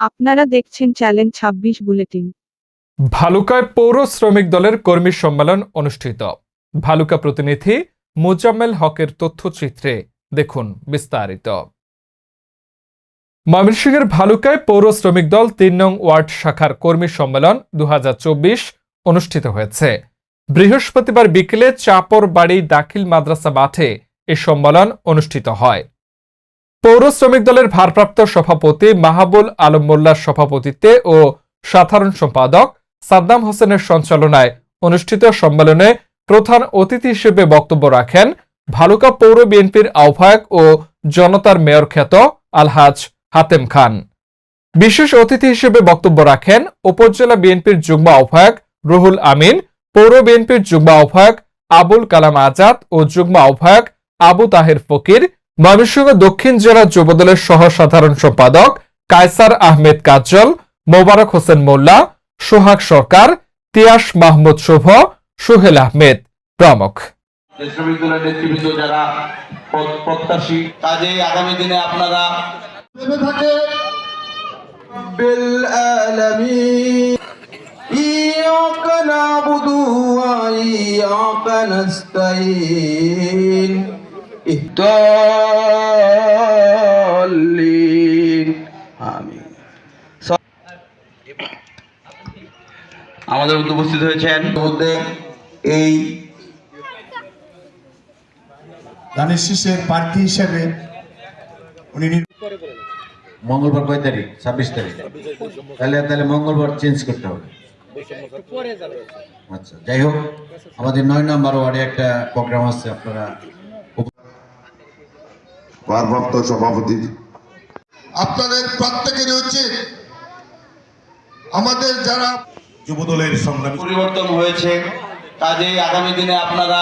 আপনারা দেখছেন চ্যালেঞ্জ ছাব্বিশ বুলেটিন। ভালুকায় পৌর শ্রমিক দলের কর্মী সম্মেলন অনুষ্ঠিত। ভালুকা প্রতিনিধি মোজাম্মেল হকের তথ্যচিত্রে দেখুন বিস্তারিত। ময়মনসিংহের ভালুকায় পৌর শ্রমিক দল তিন নং ওয়ার্ড শাখার কর্মী সম্মেলন দু হাজার চব্বিশ অনুষ্ঠিত হয়েছে। বৃহস্পতিবার বিকেলে চাপর বাড়ি দাখিল মাদ্রাসা মাঠে এ সম্মেলন অনুষ্ঠিত হয়। পৌর শ্রমিক দলের ভারপ্রাপ্ত সভাপতি মাহাবুল আলম মোল্লার সভাপতিত্বে ও সাধারণ সম্পাদক সাদ্দাম হোসেনের সঞ্চালনায় অনুষ্ঠিত সম্মেলনে প্রধান অতিথি হিসেবে বক্তব্য রাখেন ভালুকা পৌর বিএনপির আহ্বায়ক ও জনতার মেয়র খ্যাত আলহাজ হাতেম খান। বিশেষ অতিথি হিসেবে বক্তব্য রাখেন উপজেলা বিএনপির যুগ্ম আহ্বায়ক রুহুল আমিন, পৌর বিএনপির যুগ্ম আহ্বায়ক আবুল কালাম আজাদ ও যুগ্ম আহ্বায়ক আবু তাহের ফকির ময়মনসিংহ দক্ষিণ জেলা যুবদলের সহ সাধারণ সম্পাদক কায়সার আহমেদ কাজ্জল মোবারক হোসেন মোল্লা সোহাগ সরকার তিয়াস মাহমুদ শুভ সোহেল আহমেদ প্রমুখ যে শ্রমিক দলের নেতৃবৃন্দ যারা পদ- প্রত্যাশী কাজে আগামী দিনে আপনারা ভেবে থাকে بالعالمين إياك نعبد وإياك نستعين আমাদের মধ্যে উপস্থিত হয়েছেন এই ধানের প্রার্থী উনি মঙ্গলবার কয় তারিখ? ছাব্বিশ তারিখ। তাহলে তাহলে মঙ্গলবার চেঞ্জ করতে হবে। আচ্ছা যাই হোক আমাদের নয় নম্বর ওয়ার্ডে একটা প্রোগ্রাম আছে আপনারা ভারপ্রাপ্ত সভাপতি। আপনাদের প্রত্যেকেরই উচিত আমাদের যারা যুবদলের সংগ্রাম পরিবর্তন হয়েছে। কাজে আগামী দিনে আপনারা